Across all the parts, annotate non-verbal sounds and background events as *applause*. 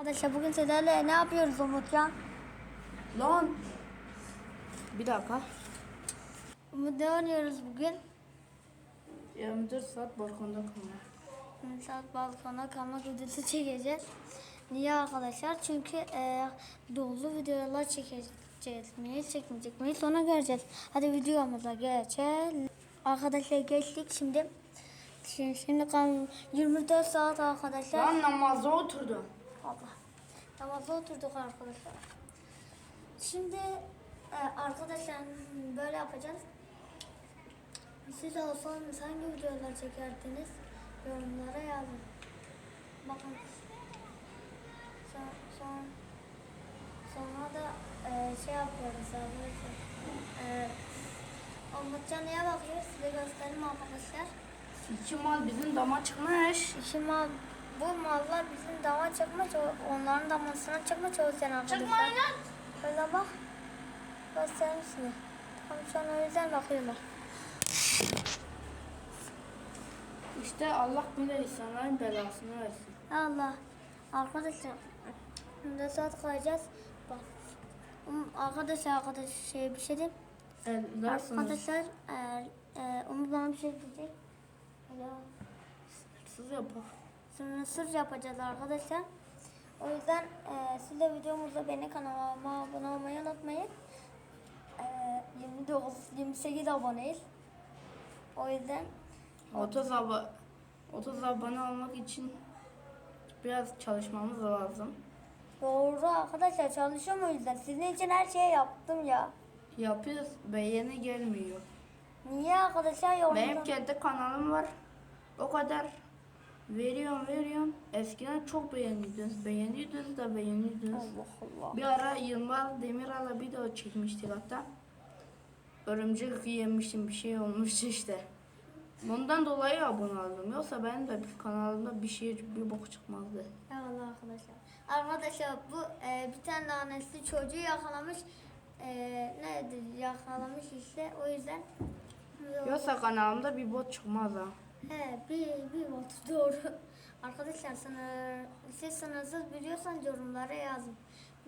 Arkadaşlar bugün sizlerle ne yapıyoruz Umutcan? Lan. Bir dakika. Umut ne oynuyoruz bugün? 24 saat balkonda kalma. Bir saat balkona kalmak videosu çekeceğiz. Niye arkadaşlar? Çünkü e, dolu videolar çekeceğiz miyiz, çekmeyecek miyiz sonra göreceğiz. Hadi videomuza geçelim. Arkadaşlar geçtik şimdi. Şimdi, şimdi kan 24 saat arkadaşlar. Lan namaza oturdum. Allah. Namaza oturduk arkadaşlar. Şimdi e, arkadaşlar böyle yapacağız. Siz olsanız hangi videolar çekerdiniz? Yorumlara yazın. Bakın. Son, son, sonra da e, şey yapıyoruz arkadaşlar. E, Umutcan neye bakıyor? Size göstereyim arkadaşlar. İki mal bizim dama çıkmış. İki mal, bu mallar bizim dama çıkmış, o- onların damasına o yüzden arkadaşlar. lan. Şöyle bak. Göstereyim size. Tam şu an o yüzden bakıyorlar. İşte Allah bilir insanların belasını versin. Allah. Arkadaşlar. Şimdi saat koyacağız. Bak. Um, Arkadaşlar arkadaş şey bir şey diyeyim. Ellersiniz. Arkadaşlar eğer e, Umut bana bir şey diyecek. Ya. Siz yapar. Sonra sır yapacağız arkadaşlar. O yüzden e, siz de videomuzda beni kanalıma abone olmayı unutmayın. E, 29, 28 aboneyiz. O yüzden 30 abone 30 abone olmak için biraz çalışmamız lazım. doğru arkadaşlar çalışıyorum o yüzden. Sizin için her şeyi yaptım ya. Yapıyoruz. Beğeni gelmiyor. Niye arkadaşlar yorumda? Benim kendi kanalım var. O kadar veriyorum veriyorum. Eskiden çok beğeniyordunuz. Beğeniyordunuz da beğeniyordunuz. Allah Allah. Bir ara Yılmaz Demiral'la video çekmiştik hatta. Örümcek yemiştim bir şey olmuştu işte. Bundan dolayı abone oldum. Yoksa benim de bir kanalımda bir şey bir bok çıkmazdı. Eyvallah arkadaşlar. Arkadaşlar bu e, bir tane annesi çocuğu yakalamış. E, nedir yakalamış işte o yüzden. Yoksa kanalımda bir bot çıkmaz ha. He bir bir bot *laughs* doğru. Arkadaşlar sınır, siz sınırsız biliyorsanız yorumlara yazın.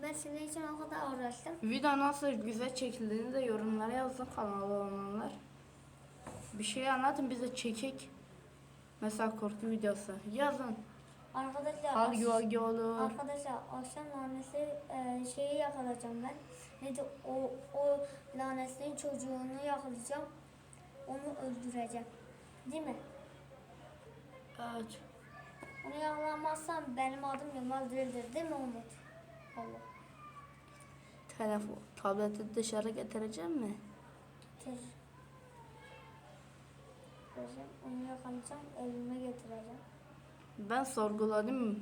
Ben sizin için o kadar uğraştım. Video nasıl güzel çekildiğini de yorumlara yazın kanalı olanlar. Bir şey anlatın bize çekik. Mesela korku videosu. Yazın. Arkadaşlar Hal yogi olur. Arkadaşlar akşam lanesi e, şeyi yakalayacağım ben. Neydi o o lanetliğin çocuğunu yakalayacağım. Onu öldüreceğim. Değil mi? Evet. Onu yakalamazsam benim adım Yılmaz değildir değil mi Umut? Allah. Telefon, tableti dışarı getireceğim mi? Getir. Getireceğim, Onu yakalayacağım, evime getireceğim. Ben sorguladım.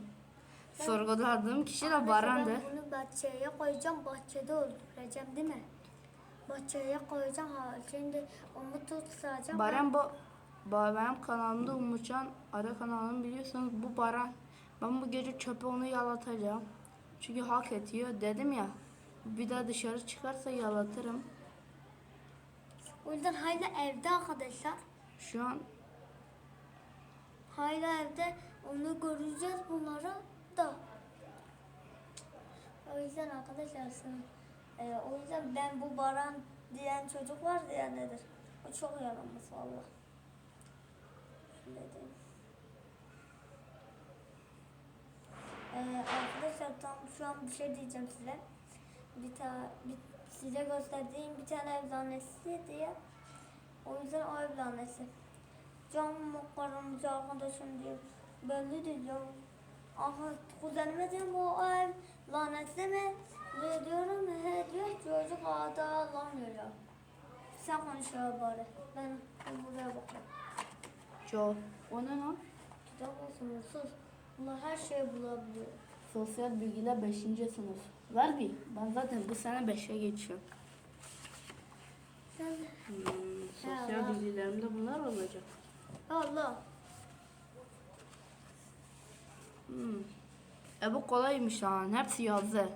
Sorguladığım kişi de Baran'dı. Ben bunu bahçeye koyacağım, bahçede öldüreceğim değil mi? Bahçeye koyacağım, ha, şimdi Umut'u tutacağım. Baran bu benim kanalımda Umutcan ara kanalımı biliyorsunuz bu Baran. Ben bu gece çöpe onu yalatacağım. Çünkü hak ediyor dedim ya. Bir daha dışarı çıkarsa yalatırım. O yüzden hala evde arkadaşlar. Şu an Hala evde onu göreceğiz bunları da. O yüzden arkadaşlar sen- e, o yüzden ben bu Baran diyen çocuk var ya nedir? O çok yaramaz valla. Şöyle diyeyim. E, arkadaşlar tam şu an bir şey diyeceğim size. Bir tane bir, size gösterdiğim bir tane eczanesi diye. O yüzden o eczanesi. Can karımcı arkadaşım diyor. Belli ya. Aha kuzenime diyorum o ev lanetli mi? Ve diyorum he diyor çocuk adı anlamıyor ya. Sen konuş ya bari. Ben buraya bakıyorum. Joe. O ne lan? Kitap olsun sus. Bunlar her şeyi bulabiliyor. Sosyal bilgiler 5. sınıf. Ver bir. Ben zaten bu sene 5'e geçiyorum. Sen Hmm, Ya sosyal Allah. bilgilerimde bunlar olacak. Allah. Hmm. E bu kolaymış lan. Hepsi yazdı.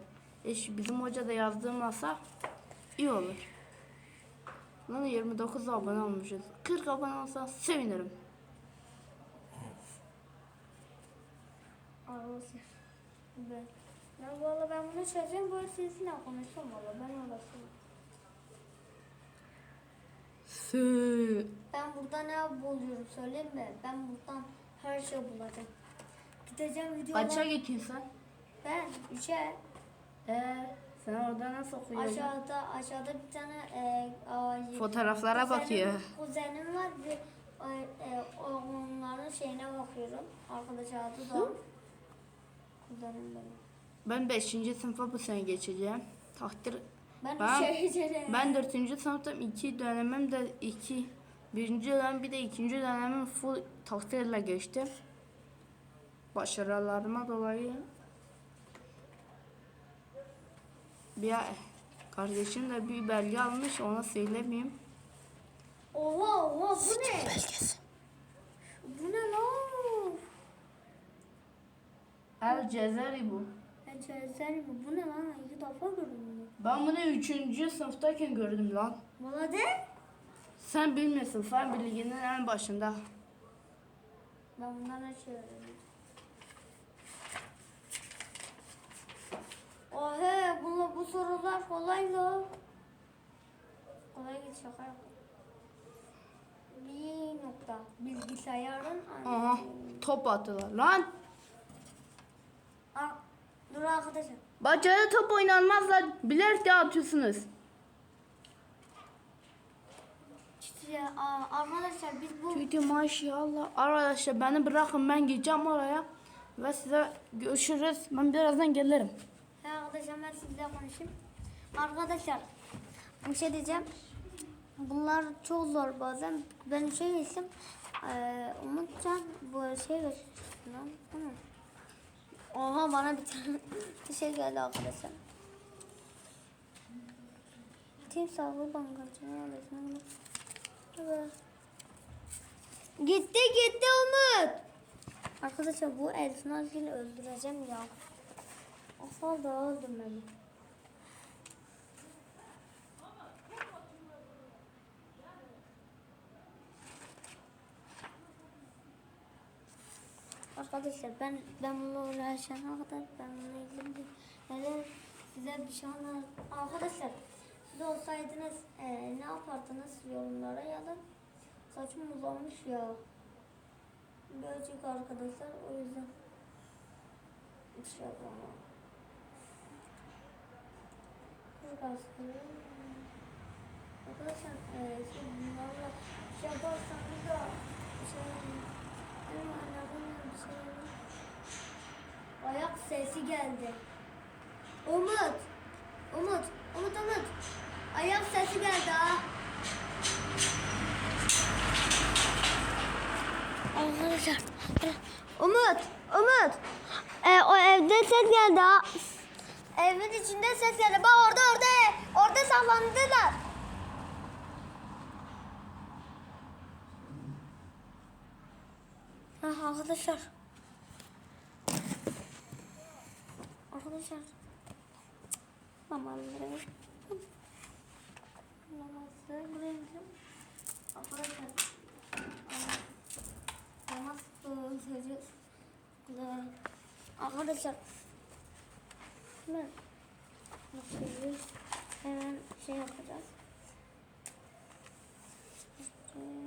E şu bizim hoca da yazdırmasa iyi olur. Lan 29 abone olmuşuz. 40 abone olsa sevinirim. Ağlasın. Ben. Ya valla ben bunu çözeceğim. Böyle sizinle konuşacağım valla. Ben uğraşıyorum. Sü. Ben burada ne buluyorum söyleyeyim mi? Ben buradan her şey bulacağım. Gideceğim videolar. Kaça gidiyorsun sen? Ben üçe. Ee, sen orada nasıl okuyorsun? Aşağıda aşağıda bir tane e, a, Fotoğraflara kuzenim- bakıyor. Kuzenim var bir e, e, onların şeyine bakıyorum. Arkadaş adı da. Kuzenim benim. Ben 5. sınıfa bu sene geçeceğim. Takdir. Ben, Ben- şey. Ben 4. sınıftayım. 2 dönemim de 2. Birinci dönem bir de ikinci dönemim full takdirle geçti. Başarılarıma dolayı bir kardeşim de bir belge almış ona söylemeyeyim. Oha oha bu ne? Bu ne lan? El Cezeri bu. Ben çözer mi? Bu ne lan? İki defa gördüm bunu. Ben bunu 3. sınıftayken gördüm lan. Bana de. Sen bilmiyorsun fen bilginin en başında. Ben bundan ne şey öğrendim? Oh he, bu, bu sorular kolay lan. Kolay git şaka yap. Bir nokta. Bilgisayarın Aha top attılar lan. Aa, dur arkadaşım. Bacada top oynanmaz lan. Bilerek de atıyorsunuz. İşte, aa, arkadaşlar biz bu Tüydü maşallah. Arkadaşlar beni bırakın ben gideceğim oraya. Ve size görüşürüz. Ben birazdan gelirim. He arkadaşlar ben sizle konuşayım. Arkadaşlar bir şey diyeceğim. Bunlar çok zor bazen. Ben şey isim eee Umutcan bu şey göstermişti lan. Ne? Oha bana bir tane *laughs* bir şey geldi arkadaşlar. Timsahlı bankacının adresine Evet. Gitti gitti Umut. Arkadaşlar bu Elfin öldüreceğim ya. Asal da öldüm beni. Arkadaşlar ben ben bununla uğraşana kadar ben bununla ilgili neler size bir şey anlar. Arkadaşlar siz olsaydınız e, ne yapardınız yorumlara yazın. Saçım uzamış ya. Birazcık arkadaşlar o yüzden bir şey yapamam. Arkadaşlar e, siz bunlarla şey yaparsanız da şey Ayak sesi geldi. Umut! Umut! Umut Umut! Ayak sesi geldi ha. Arkadaşlar. Umut! Umut! E, o evde ses geldi ha. Evin içinde ses geldi. Bak orada orada. Orada sallandılar. Ah, arkadaşlar. Arkadaşlar. Mamaları. Mamaları buraya gidelim. Arkadaşlar. Namaz kılacağız. Arkadaşlar. Hemen. Hemen şey yapacağız. İşte.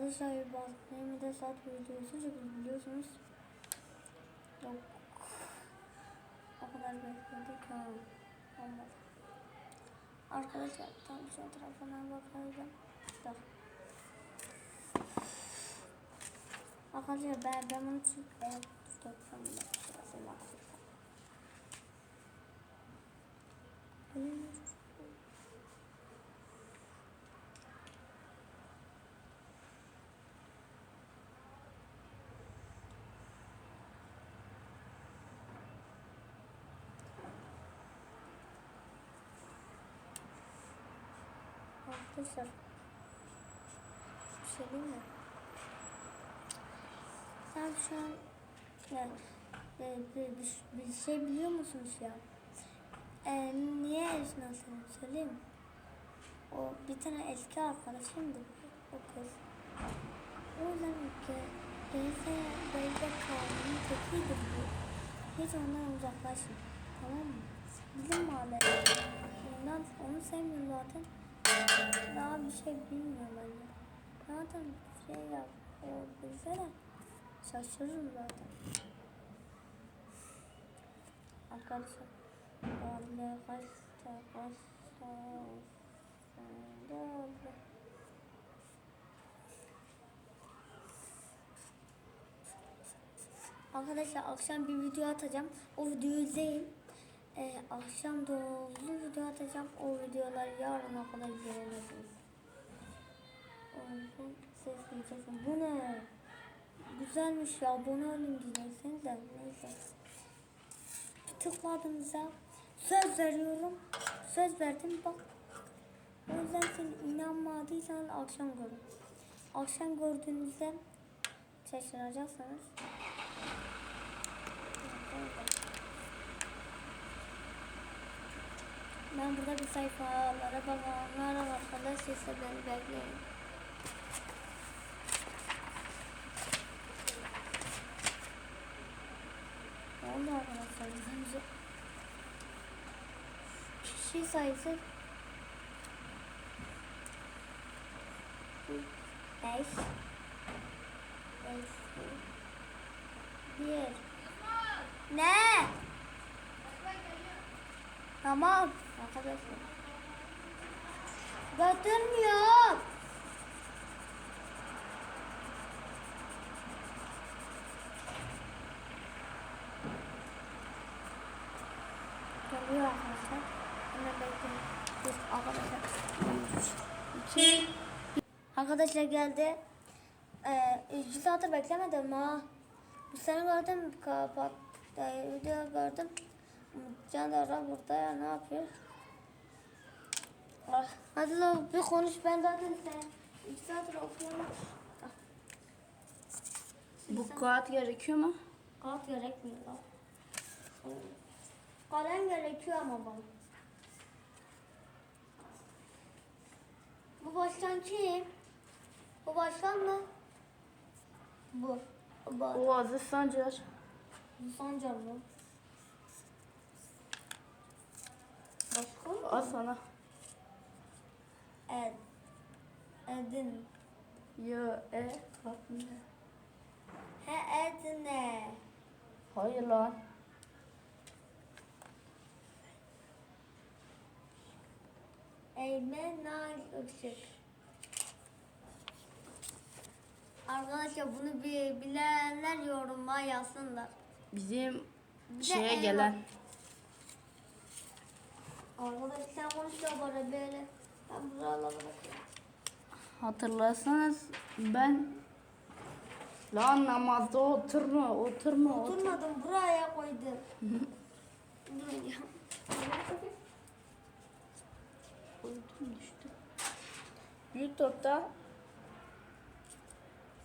Arkadaşlar bazı 24 saat videosu çekiyoruz biliyorsunuz. Yok. O kadar bekledik ha. Olmadı. Arkadaşlar tam şu tarafına bakalım. Dur. Arkadaşlar ben, ben bunu çünkü ben tutuyorum. Şurası bakıyorum. Arkadaşlar bir şey diyeyim mi? Sen şu an ne, e, bir, bir, bir şey biliyor musunuz ya? E, niye Esna sana söyleyeyim? O bir tane eski arkadaşımdı. O kız. O yüzden ki Beyze, Beyze kavminin tekidir bu. Hiç ondan uzaklaşın. Tamam mı? Bizim mahalle. Ondan onu sevmiyorum zaten. Daha bir şey bilmiyor bence. Zaten bir şey yap. O bilse de şaşırırım zaten. Arkadaşlar. Vallahi kaç kaç Arkadaşlar akşam bir video atacağım. O videoyu izleyin. Ee, akşam dolu video atacağım. O videoları yarına kadar göremezsiniz. O yüzden ses diyeceksin. Bu ne? Güzelmiş ya. Abone olun diyeceksiniz de. Neyse. Tıkladığınızda söz veriyorum. Söz verdim bak. O yüzden sen inanmadıysan akşam görün. Akşam gördüğünüzde şaşıracaksınız. Ben burada bir sayfalara bakanlara arkadaş ise beni bekleyin. Ne oldu arkadaşlar? Bence kişi sayısı beş beş bir ne? Tamam arkadaşlar. Götürmüyor. Geliyor arkadaşlar. Hemen bekleyin. Arkadaşlar. Arkadaşlar geldi. Ee, iki saattir beklemedim ha. Bu seni gördüm kapat. Ee, video gördüm. Can da burada ya ne yapıyor? Ah, hadi bir konuş ben zaten sen. İki saattir okuyorum. Ah. Bu kağıt gerekiyor mu? Kağıt gerekmiyor. Kalem gerekiyor ama bana. Bu başkan kim? Bu başkan mı? Bu. Bu. O Aziz Sancar. Sancar mı? Başkan mı? Al sana. Ed. Edin. Yo, e, kalk ne? He Edine. Hayır lan. Eymen Nal Işık. Arkadaşlar bunu bir bilenler yoruma yazsınlar. Bizim Bir şeye gelen. Arkadaşlar sen konuş ya bana böyle. Ben buralara bakıyorum. Hatırlarsanız ben Lan namazda oturma, oturma, otur. Oturmadım buraya koydum. Dur ya. Koydum düştü. YouTube'da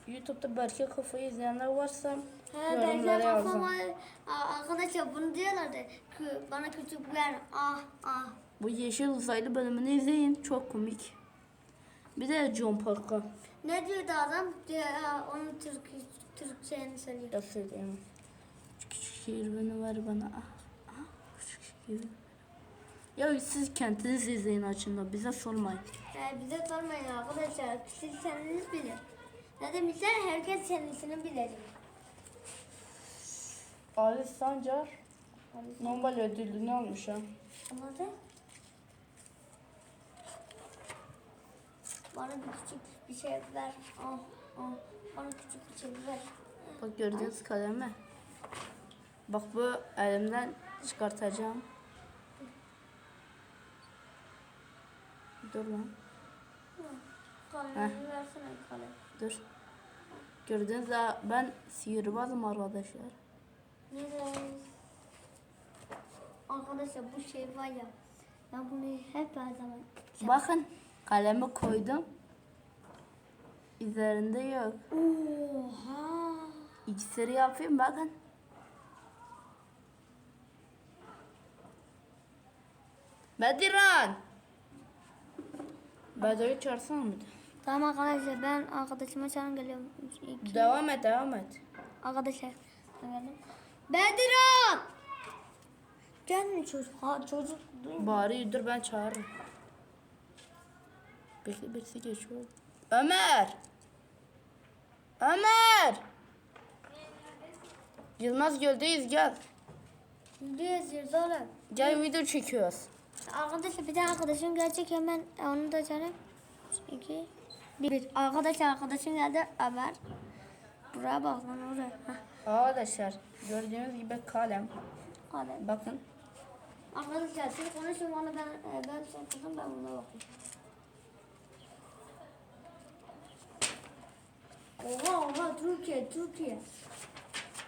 YouTube'da belki kafayı izleyenler varsa He ben yorumlara kafama yazın. Aa, arkadaşlar bunu diyorlardı. Kı, bana küçük ver. Ah ah. Bu Yeşil Uzaylı bölümünü izleyin. Çok komik. Bir de John Park'a. Ne diyordu adam? Ha, onun Türk Türkçe'ni söylüyor. Da söyleyemem. Küçük şehir beni ver bana. Ah, ah, küçük şehir. Ya siz kendiniz izleyin açında. Bize sormayın. Ee, bize sormayın arkadaşlar. Siz kendiniz bilir. Ne demişler? Herkes kendisini bilecek. Ali Sancar Nobel ödülünü almış ha. Ama da bana küçük bir şey ver. Ah, ah. Bana küçük bir şey ver. Bak gördüğünüz kalemi. Bak bu elimden çıkartacağım. Dur lan. Kalemi versene kalem. Dur. Gördüğünüz gibi ben sihirbazım arkadaşlar. Nereye? Arkadaşlar bu şey var ya. Ben bunu hep her zaman Bakın kalemi koydum. Üzerinde yok. Oha! İksiri yapayım bakın. Bediran. Bedir'i çağırsana de. Tamam arkadaşlar ben arkadaşıma çağırın geliyorum. İki. Devam et devam et. Arkadaşlar ben geldim. Bedirhan! Gelme çocuk. Ha çocuk duymuyor. Bari dur ben çağırırım. Bekle birisi geçiyor. Ömer! Ömer! Yılmaz Göl'deyiz gel. Ne yazıyoruz oğlum? Gel video çekiyoruz. Arkadaşlar bir tane arkadaşım gelecek hemen onu da çağırayım. İki. Bir. Arkadaşlar arkadaşım geldi Ömer. Buraya bak lan oraya. Heh. Arkadaşlar gördüğünüz gibi kalem. Hadi. Bakın. Arkadaşlar siz konuşun onu ben e, ben son kızım ben buna bakayım. Oha Türkiye Türkiye.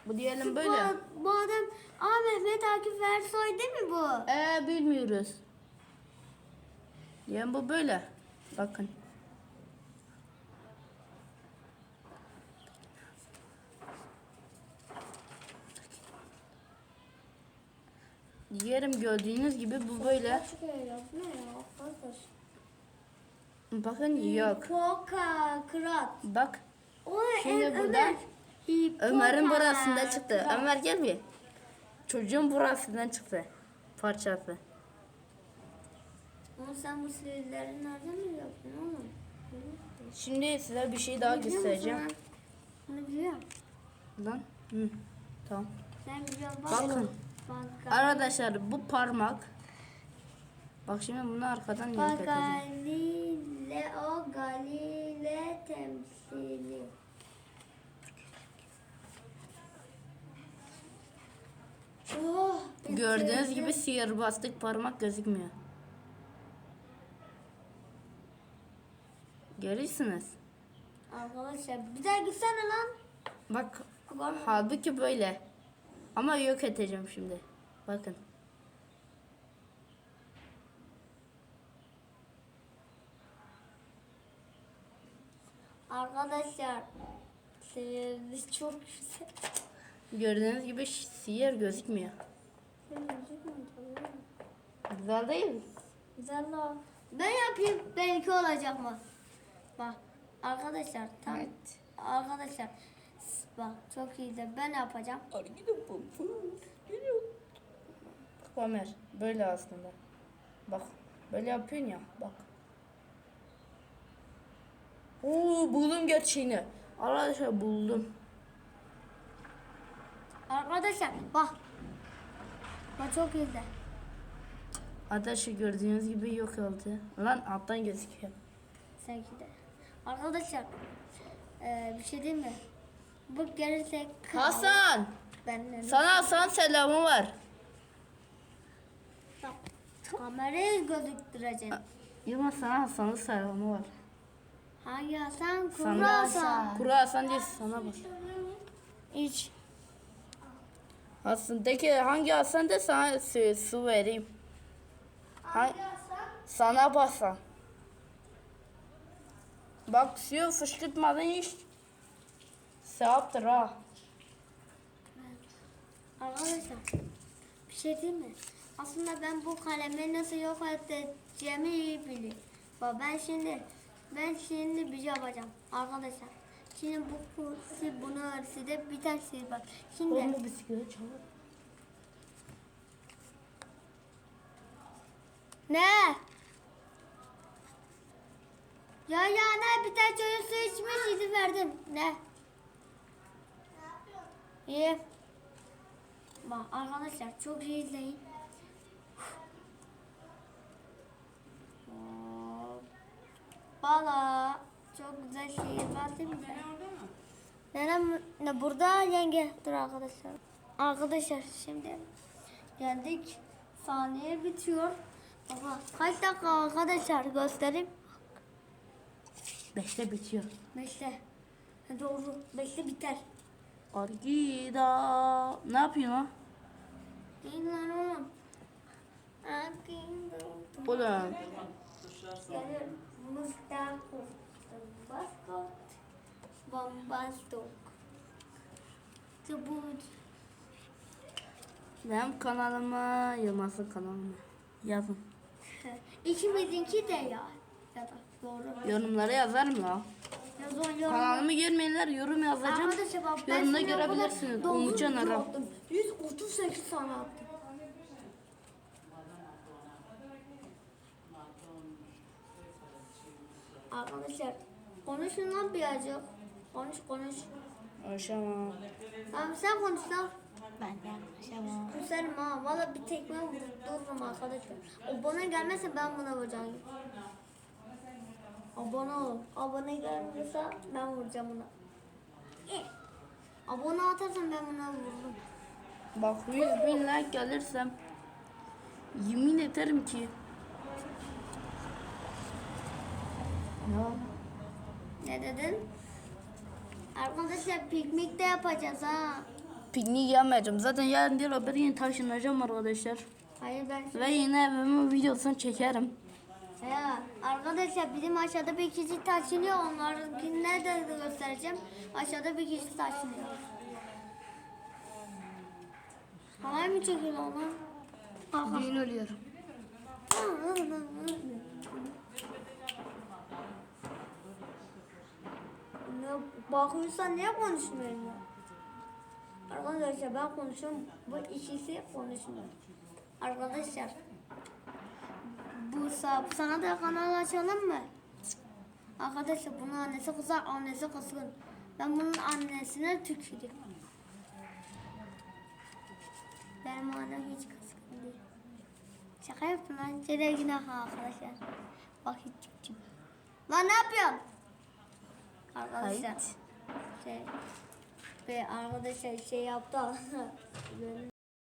Bu diyelim Bu, böyle. bu adam Aa Mehmet Akif Ersoy değil mi bu? Ee bilmiyoruz. Yani bu böyle. Bakın. Yerim gördüğünüz gibi bu böyle. Yok? Bakın yok. Hipokrat. Bak O Şimdi Ö- burada Ömer. Ömer'in Hipokrat. burasında çıktı. Ömer gel bir. Çocuğun burasından çıktı. Parçası. Oğlum sen bu sihirleri nereden mi yaptın oğlum? Şimdi size bir şey daha Biliyor musun göstereceğim. sen? Bunu biliyorum. Lan. Hı. Tamam. Sen biliyorsun bak. Bakın. Bak. Arkadaşlar bu parmak. Bak şimdi bunu arkadan yok Bak edeceğim. Galileo Galile temsili. Oh, Gördüğünüz gibi sihirbazlık parmak gözükmüyor. Görüyorsunuz. Arkadaşlar bir daha gitsene lan. Bak Bak. halbuki böyle. Ama yok edeceğim şimdi. Bakın. Arkadaşlar sihirli çok güzel. Gördüğünüz gibi sihir gözükmüyor. Güzel değil mi? Güzel o. Ben yapayım belki olacak mı? Bak arkadaşlar tam arkadaşlar s- bak çok iyi de ben yapacağım. Bak Ömer böyle aslında. Bak böyle yapıyorsun ya bak. Oo buldum gerçeğini. Arkadaşlar buldum. Arkadaşlar bak. Bak çok de. Arkadaşlar gördüğünüz gibi yok oldu. Lan alttan gözüküyor. Sanki de. Arkadaşlar eee, bir şey diyeyim mi? Bu gelirse Hasan benden. sana Hasan selamı var. Kamerayı gözüktüreceksin. Yılmaz sana Hasan'ın selamı var. Hangi Hasan? Kuru Sana Hasan. Kuru Hasan diye sana bak. İç. Hasan de ki hangi Hasan de sana su, su vereyim. Ha, sana basa. Bak suyu fışkırtmadan iç. Sevaptır ha. Arkadaşlar bir şey diyeyim mi? Aslında ben bu kalemi nasıl yok edeceğimi iyi biliyorum. Bak ben şimdi ben şimdi bir şey yapacağım arkadaşlar. Şimdi bu kursi bunu örsi de bir tane şey bak. Şimdi bu bisiklet çalır. ne? Ya ya ne bir tane çocuk su içmiş izin verdim. Ne? İyi. Bak arkadaşlar çok iyi izleyin. Şehir var değil mi? Nenem ne burada yenge dur arkadaşlar. Arkadaşlar şimdi geldik. Saniye bitiyor. Baba kaç dakika arkadaşlar göstereyim. Beşte bitiyor. Beşte. Ha, Doğru. Beşte biter. Argida. Ne yapıyorsun lan? Değil lan oğlum. Oğlum. Geliyorum. Mustafa. Bombastok. Bombastok. Çubuk. Benim kanalıma, Yılmaz'ın kanalıma yazın. İkimizinki de ya. Ya da. Doğru. Yorumlara yazarım la. Yazın yorum. Kanalımı görmeyenler yorum yazacağım. Arkadaşlar bak ben Yorumda görebilirsiniz. Umutcan attım. 138 tane attım. Arkadaşlar konuşun lan birazcık. Konuş konuş. Aşama. Tamam sen konuş lan. Ben de konuşamam. Küserim ha. Valla bir tekme vururum arkadaşlar. Abone gelmezse ben buna vuracağım. Abone olun. Abone gelmiyorsa ben vuracağım buna. Eh. Abone atarsan ben buna vururum. Bak 100 bin like gelirsem yemin ederim ki ya Ne dedin? Arkadaşlar piknik de yapacağız ha. piknik yapmayacağım. Zaten yarın değil öbür gün taşınacağım arkadaşlar. Hayır ben Ve yine evimin videosunu çekerim. Ya, arkadaşlar bizim aşağıda bir kişi taşınıyor. Onlarınkini de göstereceğim. Aşağıda bir kişi taşınıyor. Halay mı çekiyor? Aha. Düğün oluyorum. *laughs* Ne bakıyorsan niye konuşmuyorsun ya? Arkadaşlar ben konuşuyorum. Bu ikisi konuşmuyor. Arkadaşlar. Bu sa- sana da kanal açalım mı? Arkadaşlar bunun annesi kızar, annesi kızgın. Ben bunun annesine tükürüyorum. Benim annem hiç kızgın değil. Şaka yaptım lan. Cere günah arkadaşlar. Bak hiç çık. Lan ne yapıyorsun? Arkadaşlar. Şey, ve arkadaşlar şey yaptı. *laughs*